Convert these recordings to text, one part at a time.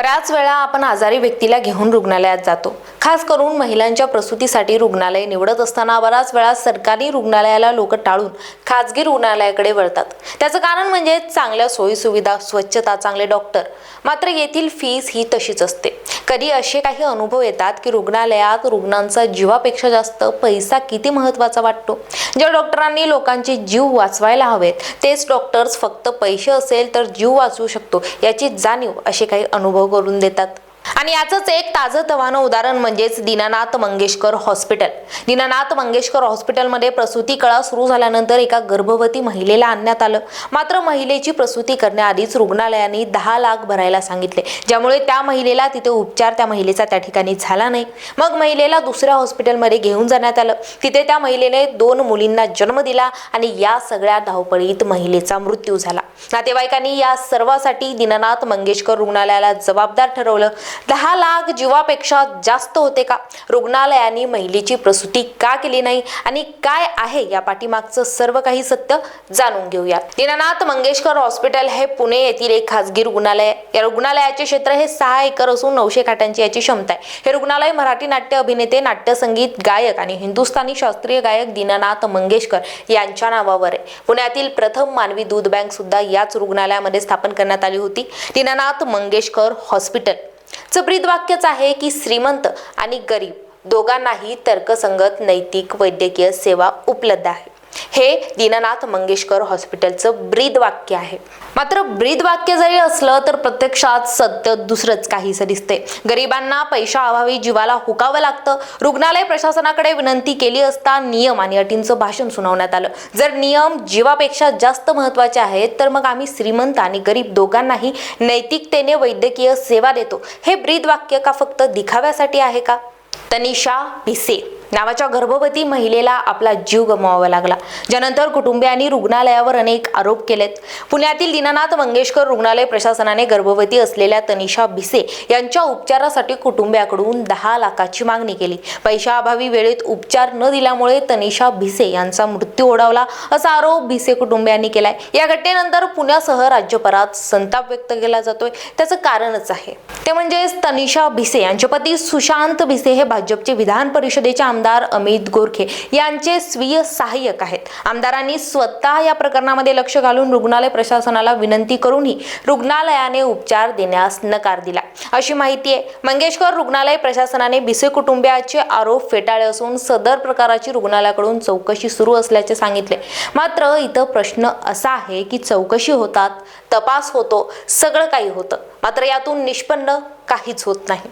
बऱ्याच वेळा आपण आजारी व्यक्तीला घेऊन रुग्णालयात जातो. खास करून महिलांच्या प्रसूतीसाठी रुग्णालय निवडत असताना बराच वेळा सरकारी रुग्णालयाला लोक टाळून खाजगी रुग्णालयाकडे वळतात. त्याचं कारण म्हणजे चांगल्या सोयीसुविधा स्वच्छता चांगले डॉक्टर. मात्र येथील फीस ही तशीच असते. कधी असे काही अनुभव येतात की रुग्णालयात रुग्णांचा जीवापेक्षा जास्त पैसा किती महत्त्वाचा वाटतो? ज्या डॉक्टरांनी लोकांचे जीव वाचवायला हवेत तेच डॉक्टर्स फक्त पैसे असेल तर जीव वाचवू शकतो याची जाणीव असे काही अनुभव करून देतात. आणि याचंच एक ताजं तवानं उदाहरण म्हणजेच दीनानाथ मंगेशकर हॉस्पिटल. दीनानाथ मंगेशकर हॉस्पिटलमध्ये प्रसूती कळा सुरू झाल्यानंतर एका गर्भवती महिलेला आणण्यात आलं. मात्र महिलेची प्रसूती करण्याआधीच रुग्णालयाने दहा लाख भरायला सांगितले. ज्यामुळे त्या महिलेला तिथे उपचार त्या महिलेचा त्या ठिकाणी झाला नाही. मग महिलेला दुसऱ्या हॉस्पिटलमध्ये घेऊन जाण्यात आलं. तिथे त्या महिलेने दोन मुलींना जन्म दिला आणि या सगळ्या धावपळीत महिलेचा मृत्यू झाला. नातेवाईकांनी या सर्वासाठी दीनानाथ मंगेशकर रुग्णालयाला जबाबदार ठरवलं. दहा लाख जीवापेक्षा जास्त होते का? रुग्णालयाने महिलेची प्रसूती का केली नाही? आणि काय आहे या पाठीमागचं सर्व काही सत्य जाणून घेऊया दीनानाथ मंगेशकर हॉस्पिटल हे पुणे येथील एक खासगी रुग्णालय या रुग्णालयाचे क्षेत्र हे सहा एकर असून नऊशे खाटांची याची क्षमता आहे. हे रुग्णालय मराठी नाट्य अभिनेते नाट्यसंगीत गायक आणि हिंदुस्थानी शास्त्रीय गायक दीनानाथ मंगेशकर यांच्या नावावर आहे. पुण्यातील प्रथम मानवी दूध बँक सुद्धा याच रुग्णालयामध्ये स्थापन करण्यात आली होती. दीनानाथ मंगेशकर हॉस्पिटल. चपरीत वाक्यच आहे की श्रीमंत आणि गरीब दोघांनाही तर्कसंगत नैतिक वैद्यकीय सेवा उपलब्ध आहे. हे दीननाथ मंगेशकर हॉस्पिटलचं ब्रीद वाक्य आहे. मात्र ब्रीद वाक्य जरी असलं तर प्रत्यक्षात सत्य दुसरंच काहीसं दिसते गरिबांना पैशाअभावी जीवाला हुकावं लागतं. रुग्णालय प्रशासनाकडे विनंती केली असता नियम आणि अटींचं भाषण सुनावण्यात आलं. जर नियम जीवापेक्षा जास्त महत्त्वाचे आहेत तर मग आम्ही श्रीमंत आणि गरीब दोघांनाही नैतिकतेने वैद्यकीय सेवा देतो. हे ब्रीद वाक्य का फक्त दिखाव्यासाठी आहे का? तनिषा भिसे. नावाच्या गर्भवती महिलेला आपला जीव गमवावा लागला. ज्यानंतर कुटुंबियांनी रुग्णालयावर अनेक आरोप केलेत. पुण्यातील दीनानाथ मंगेशकर रुग्णालय प्रशासनाने गर्भवती असलेल्या तनिषा भिसे यांच्या उपचारासाठी कुटुंबियाकडून दहा लाखाची मागणी केली. पैशाअभावी वेळेत उपचार न दिल्यामुळे तनिषा भिसे यांचा मृत्यू ओढावला असा आरोप भिसे कुटुंबियांनी केलाय. या घटनेनंतर पुण्यासह राज्यभरात संताप व्यक्त केला जातोय. त्याचं कारणच आहे. ते म्हणजेच तनिषा भिसे यांचे पती सुशांत भिसे हे भाजपचे विधान परिषदेचे आमदार अमित गोरखे यांचे स्वीय सहाय्यक आहेत. आमदारांनी स्वतः या प्रकरणामध्ये लक्ष घालून रुग्णालय प्रशासनाला विनंती करूनही रुग्णालयाने उपचार देण्यास नकार दिला. अशी माहिती आहे मंगेशकर रुग्णालय प्रशासनाने भिसे कुटुंबियाचे आरोप फेटाळले असून सदर प्रकाराची रुग्णालयाकडून चौकशी सुरू असल्याचे सांगितले. मात्र इथं प्रश्न असा आहे की चौकशी होतात तपास होतो सगळं काही होतं. मात्र यातून निष्पन्न काहीच होत नाही.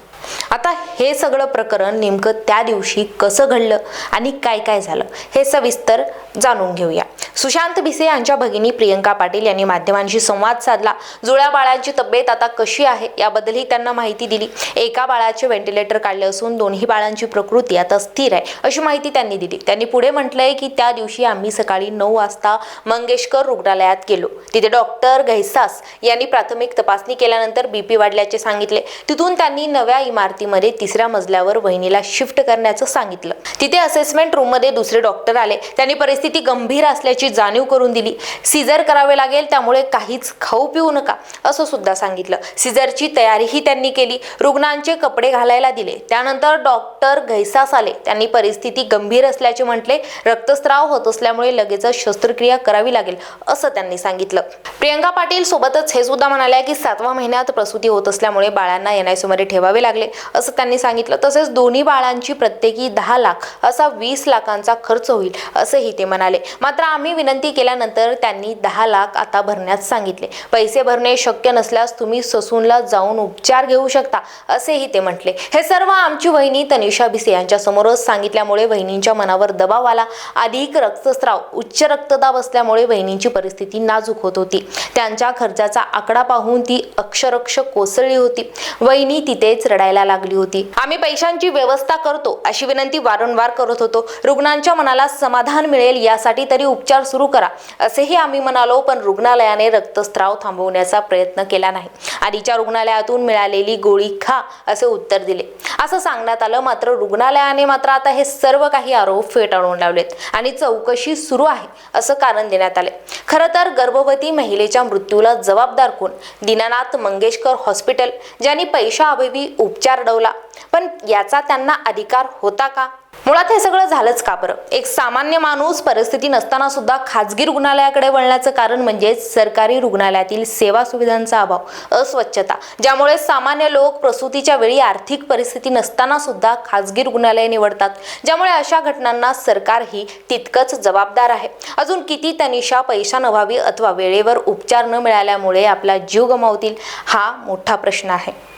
आता हे सगळं प्रकरण नेमकं त्या दिवशी कसं घडलं आणि काय काय झालं हे सविस्तर जाणून घेऊया. सुशांत भिसे यांच्या भगिनी प्रियंका पाटील यांनी माध्यमांशी संवाद साधला. जुळ्या बाळांची तब्येत आता कशी आहे याबद्दलही त्यांना माहिती दिली. एका बाळाचे व्हेंटिलेटर काढले असून दोन्ही बाळांची प्रकृती आता स्थिर आहे अशी माहिती त्यांनी दिली. त्यांनी पुढे म्हटलंय की त्या दिवशी आम्ही सकाळी नऊ वाजता मंगेशकर रुग्णालयात गेलो. तिथे डॉक्टर घैसास यांनी प्राथमिक तपासणी केल्यानंतर बीपी वाढल्याचे सांगितले. तिथून त्यांनी नव्या इमारतीमध्ये तिसऱ्या मजल्यावर वहिनीला शिफ्ट करण्याचं सांगितलं. तिथे असेसमेंट रूममध्ये दुसरे डॉक्टर आले. त्यांनी परिस्थिती गंभीर असल्याची जाणीव करून दिली. सीझर करावे लागेल त्यामुळे काहीच खाऊ पिऊ नका. असं सुद्धा सांगितलं. सिझरची तयारीही त्यांनी केली. रुग्णांचे कपडे घालायला दिले. त्यानंतर डॉक्टर घैसास आले त्यांनी परिस्थिती गंभीर असल्याचे म्हटले. रक्तस्राव होत असल्यामुळे लगेचच शस्त्रक्रिया करावी लागेल असं त्यांनी सांगितलं. प्रियंका पाटील सोबतच हे सुद्धा म्हणाल्या की सातवा महिन्यात प्रसूती होत असल्यामुळे बाळांना एन ठेवावे लागले असं त्यांनी सांगितलं. तसेच दोन्ही बाळांची प्रत्येकी दहा लाख असा वीस लाखांचा खर्च होईल असंही ते म्हणाले. मात्र आम्ही विनंती केल्यानंतर त्यांनी दहा लाख आता भरण्यास सांगितले. पैसे भरणे शक्य नसल्यास तुम्ही ससूनला जाऊन उपचार घेऊ शकता असेही ते म्हटले. हे सर्व आमची वहिनी तनिषा भिसे यांच्या समोरच सांगितल्यामुळे वहिनींच्या मनावर दबाव आला. अधिक रक्तस्राव उच्च रक्तदाब असल्यामुळे वहिनींची परिस्थिती नाजूक होत होती. त्यांच्या खर्चाचा आकडा पाहून ती अक्षरक्ष कोसळली होती. वहिनी तिथेच रडायला लागली होती. आम्ही पैशांची व्यवस्था करतो अशी विनंती वारंवार करत होतो. रुग्णांच्या मनाला समाधान मिळेल यासाठी तरी उपचार सुरू करा असेही आम्ही म्हणालो पण रुग्णालयाने रक्तस्राव थांबवण्याचा प्रयत्न केला नाही. आधीच्या रुग्णालयातून मिळालेली गोळी खा असे उत्तर दिले. असं सांगण्यात आलं मात्र रुग्णालयाने मात्र आता हे सर्व काही आरोप फेटाळून लावलेत आणि चौकशी सुरू आहे असं कारण देण्यात आले. खरं तर गर्भवती महिलेच्या मृत्यूला जबाबदार कोण? दीनानाथ मंगेशकर हॉस्पिटल ज्यांनी पैशाअभावी उपचार डवला. पण याचा त्यांना अधिकार होता का? मुळात हे सगळं झालंच का बरं? एक सामान्य माणूस परिस्थिती नसताना सुद्धा खाजगी रुग्णालयाकडे वळण्याचं कारण म्हणजे सरकारी रुग्णालयातील सेवा सुविधांचा अभाव अस्वच्छता ज्यामुळे सामान्य लोक प्रसूतीच्या वेळी आर्थिक परिस्थिती नसताना सुद्धा खाजगी रुग्णालय निवडतात ज्यामुळे अशा घटनांना सरकारही तितकंच जबाबदार आहे. अजून किती तनिषा पैशानभावी अथवा वेळेवर उपचार न मिळाल्यामुळे आपला जीव गमावतील हा मोठा प्रश्न आहे.